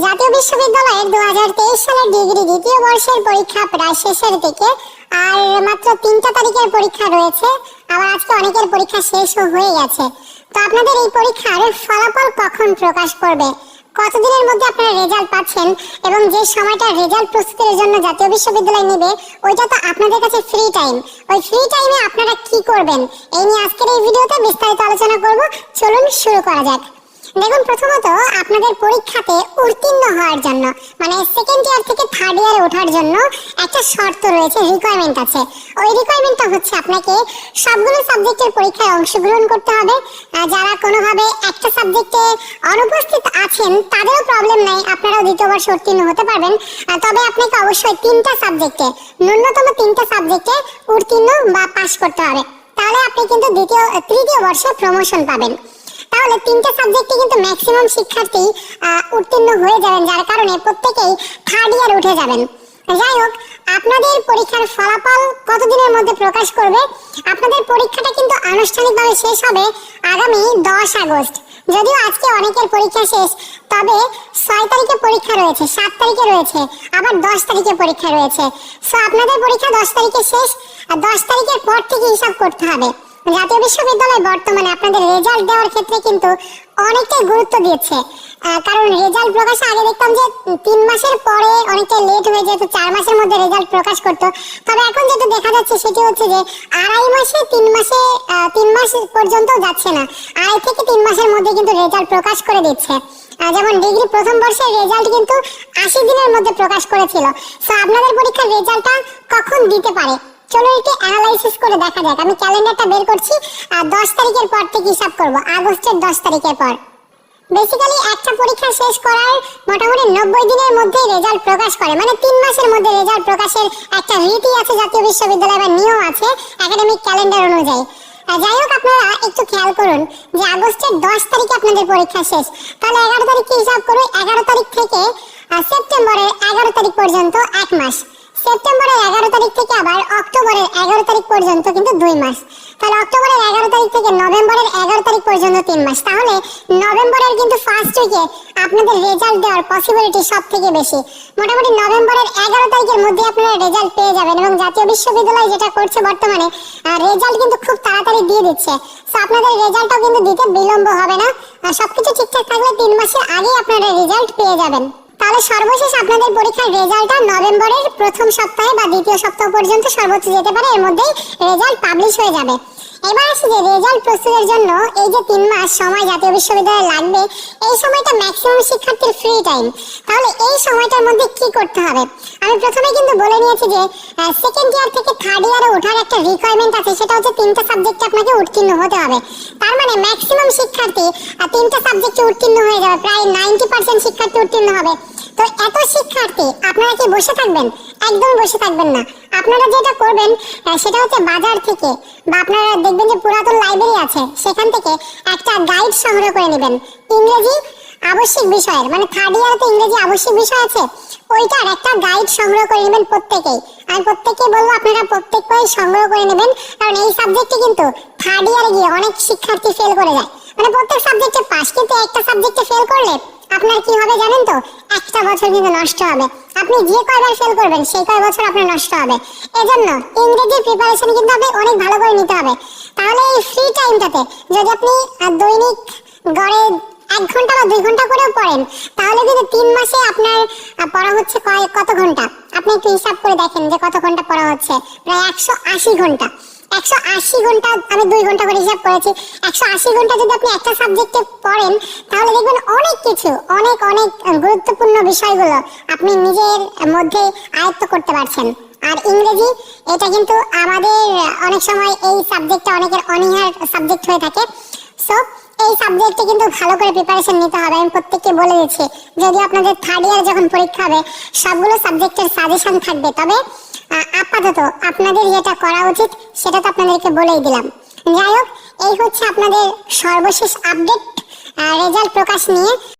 জাতীয় বিশ্ববিদ্যালয়ের দু হাজার তেইশ সালের ডিগ্রি দ্বিতীয় বর্ষের পরীক্ষা প্রায় শেষের দিকে, আর মাত্র তিনটা তারিখের পরীক্ষা রয়েছে। আবার আজকে অনেকের পরীক্ষা শেষও হয়ে গেছে। তো আপনাদের এই পরীক্ষার ফলাফল কখন প্রকাশ করবে? কতদিনের মধ্যে আপনারা রেজাল্ট পাচ্ছেন? এবং যে সময়টা রেজাল্ট প্রস্তুতির জন্য জাতীয় বিশ্ববিদ্যালয় নেবে, ওইটা তো আপনাদের কাছে ফ্রি টাইম ওই ফ্রি টাইমে আপনারা কি করবেন? এই নিয়ে আজকের এই ভিডিওতে বিস্তারিত আলোচনা করব। চলুন শুরু করা যাক। দেখুন, প্রথমত আপনাদের পরীক্ষাতে উত্তীর্ণ হওয়ার জন্য মানে সেকেন্ড ইয়ার থেকে থার্ড ইয়ারে ওঠার জন্য একটা শর্ত রয়েছে রিকোয়ারমেন্ট আছে। ওই রিকোয়ারমেন্টটা হচ্ছে আপনাকে সবগুলো সাবজেক্টের পরীক্ষায় অংশগ্রহণ করতে হবে। যারা কোনোভাবে একটা সাবজেক্টে অনুপস্থিত আছেন, তাদেরও প্রবলেম নাই, আপনারাও দ্বিতীয় বর্ষে উত্তীর্ণ হতে পারবেন। তবে আপনাকে অবশ্যই তিনটা সাবজেক্টে ন্যূনতম তিনটা সাবজেক্টে উত্তীর্ণ বা পাশ করতে হবে। তাহলে আপনি কিন্তু দ্বিতীয়, তৃতীয় বর্ষে প্রমোশন পাবেন। তাহলে তিনটা সাবজেক্টে কিন্তু ম্যাক্সিমাম শিক্ষার্থী উত্তীর্ণ হয়ে যাবেন, যার কারণে প্রত্যেকেই থার্ড ইয়ার উঠে যাবেন। যাই হোক আপনাদের পরীক্ষার ফলাফল কতদিনের মধ্যে প্রকাশ করবে? আপনাদের পরীক্ষাটা কিন্তু আনুষ্ঠানিকভাবে শেষ হবে আগামী দশ আগস্ট। যদিও আজকে অনেকের পরীক্ষা শেষ, তবে ছয় তারিখে পরীক্ষা রয়েছে, সাত তারিখে রয়েছে, আবার দশ তারিখে পরীক্ষা রয়েছে। সো আপনাদের পরীক্ষা দশ তারিখে শেষ, আর দশ তারিখের পর থেকে হিসাব করতে হবে। জাতীয় বিশ্ববিদ্যালয় বর্তমানে আপনাদের রেজাল্ট দেওয়ার ক্ষেত্রে কিন্তু অনেকটাই গুরুত্ব দিচ্ছে কারণ রেজাল্ট প্রকাশে আগে দেখতাম যে তিন মাসের পরে অনেকটা লেট হয়ে যেত, চার মাসের মধ্যে রেজাল্ট প্রকাশ করতো। তবে এখন যেটা দেখা যাচ্ছে সেটি হচ্ছে যে আড়াই মাসে তিন মাসে তিন মাস পর্যন্ত যাচ্ছে না। আড়াই থেকে তিন মাসের মধ্যে কিন্তু রেজাল্ট প্রকাশ করে দিচ্ছে। যেমন ডিগ্রি প্রথম বর্ষের রেজাল্ট কিন্তু আশি দিনের মধ্যে প্রকাশ করেছিল। সো আপনাদের পরীক্ষার রেজাল্টটা কখন দিতে পারে? চলো একটু অ্যানালাইসিস করে দেখা যাক। আমি ক্যালেন্ডারটা বের করছি আর দশ তারিখের পর থেকে হিসাব করব, আগস্টের দশ তারিখের পর। বেসিক্যালি একটা পরীক্ষা শেষ করার মোটামুটি নব্বই দিনের মধ্যে রেজাল্ট প্রকাশ করে। মানে তিন মাসের মধ্যে রেজাল্ট প্রকাশের একটা রীতি আছে, জাতীয় বিশ্ববিদ্যালয় বা নিয়ম আছে একাডেমিক ক্যালেন্ডার অনুযায়ী। যাই হোক, আপনারা একটু খেয়াল করুন যে আগস্টের দশ তারিখে আপনাদের পরীক্ষা শেষ। তাহলে এগারো তারিখে হিসাব করুন, এগারো তারিখ থেকে সেপ্টেম্বরের এগারো তারিখ পর্যন্ত এক মাস। সেপ্টেম্বরের এগারো তারিখ থেকে আবার অক্টোবরের এগারো তারিখ পর্যন্ত কিন্তু দুই মাস। তাহলে অক্টোবরের এগারো তারিখ থেকে নভেম্বরের এগারো তারিখ পর্যন্ত তিন মাস। তাহলে নভেম্বরের কিন্তু ফার্স্ট উইকে আপনাদের রেজাল্ট দেওয়ার পসিবিলিটি সব থেকে বেশি। মোটামুটি নভেম্বরের এগারো তারিখের মধ্যে আপনারা রেজাল্ট পেয়ে যাবেন এবং জাতীয় বিশ্ববিদ্যালয় যেটা করছে বর্তমানে রেজাল্ট কিন্তু খুব তাড়াতাড়ি দিয়ে দিচ্ছে। তো আপনাদের রেজাল্টটাও কিন্তু দিতে বিলম্ব হবে না। আর সবকিছু ঠিকঠাক থাকলে তিন মাসের আগেই আপনারা রেজাল্ট পেয়ে যাবেন। তাহলে সর্বশেষ আপনাদের পরীক্ষার রেজাল্টটা নভেম্বরের প্রথম সপ্তাহে বা দ্বিতীয় সপ্তাহ পর্যন্ত সর্বোচ্চ যেতে পারে, এর মধ্যেই রেজাল্ট পাবলিশ হয়ে যাবে। এবার আসি যে রেজাল্ট প্রস্তুতের জন্য এই যে তিন মাস সময় জাতীয় বিশ্ববিদ্যালয়ে লাগবে, এই সময়টা ম্যাক্সিমাম শিক্ষার্থীর ফ্রি টাইম তাহলে এই সময়টার মধ্যে কি করতে হবে? আমি প্রথমে কিন্তু বলে নিয়েছি যে সেকেন্ড ইয়ার থেকে থার্ড ইয়ারে ওঠার একটা রিকোয়ারমেন্ট আছে, সেটা হচ্ছে তিনটা সাবজেক্টে আপনাকে উত্তীর্ণ হতে হবে। তার মানে ম্যাক্সিমাম শিক্ষার্থী তিনটা সাবজেক্টে উত্তীর্ণ হয়ে যাবে, প্রায় নাইনটি পার্সেন্ট শিক্ষার্থী উত্তীর্ণ হবে। তো এত শিক্ষার্থী, আপনারা কি বসে থাকবেন? একদম বসে থাকবেন না। আপনারা যেটা করবেন সেটা হচ্ছে বাজার থেকে বা আপনারা দেখবেন যে পুরাতন লাইব্রেরি আছে, সেখান থেকে একটা গাইড সংগ্রহ করে নেবেন। ইংরেজি আবশ্যিক বিষয়ের মানে থার্ড ইয়ারে তো ইংরেজি আবশ্যিক বিষয় আছে, ওইটার একটা গাইড সংগ্রহ করে নেবেন প্রত্যেকেই। আমি প্রত্যেককে বলব, আপনারা প্রত্যেক বই সংগ্রহ করে নেবেন, কারণ এই সাবজেক্টে কিন্তু থার্ড ইয়ারে গিয়ে অনেক শিক্ষার্থী ফেল করে যায়। মানে প্রত্যেক সাবজেক্টে পাস কিন্তু একটা সাবজেক্টে ফেল করলে আপনার কি হবে জানেন তো? একটা বছর কিন্তু নষ্ট হবে। আপনি যে কয়বার ফেল করবেন, সেই কয় বছর আপনার নষ্ট হবে। এজন্য ইংরেজির প্রিপারেশন কিন্তু আপনি অনেক ভালো করে নিতে হবে। তাহলে এই ফ্রি টাইমটাতে যদি আপনি দৈনিক গড়ে এক ঘণ্টা বা দুই ঘণ্টা করেও পড়েন, তাহলে কিন্তু তিন মাসে আপনার পড়া হচ্ছে কয়, কত ঘণ্টা? আপনি একটু হিসাব করে দেখেন যে কত ঘণ্টা পড়া হচ্ছে। প্রায় একশো আশি ঘণ্টা। একশো আশি ঘণ্টা আমি দুই ঘণ্টা করে হিসাব করেছি। একশো আশি ঘণ্টা যদি আপনি একটা সাবজেক্টে পড়েন, তাহলে দেখবেন অনেক কিছু, অনেক অনেক গুরুত্বপূর্ণ বিষয়গুলো আপনি নিজের মধ্যে আয়ত্ত করতে পারছেন। আর ইংরেজি, এটা কিন্তু আমাদের অনেক সময় এই সাবজেক্টটা অনেকের অনীহার সাবজেক্ট হয়ে থাকে। সো এই সাবজেক্টে কিন্তু ভালো করে প্রিপারেশন নিতে হবে। আমি প্রত্যেককে বলে দিচ্ছি যদি আপনাদের থার্ড ইয়ার যখন পরীক্ষা হবে, সবগুলো সাবজেক্টের সাজেশন থাকবে। তবে আপাতত আপনাদের যেটা করা উচিত, সেটা তো আপনাদেরকে বলেই দিলাম। যাই হোক, এই হচ্ছে আপনাদের সর্বশেষ আপডেট রেজাল্ট প্রকাশ নিয়ে।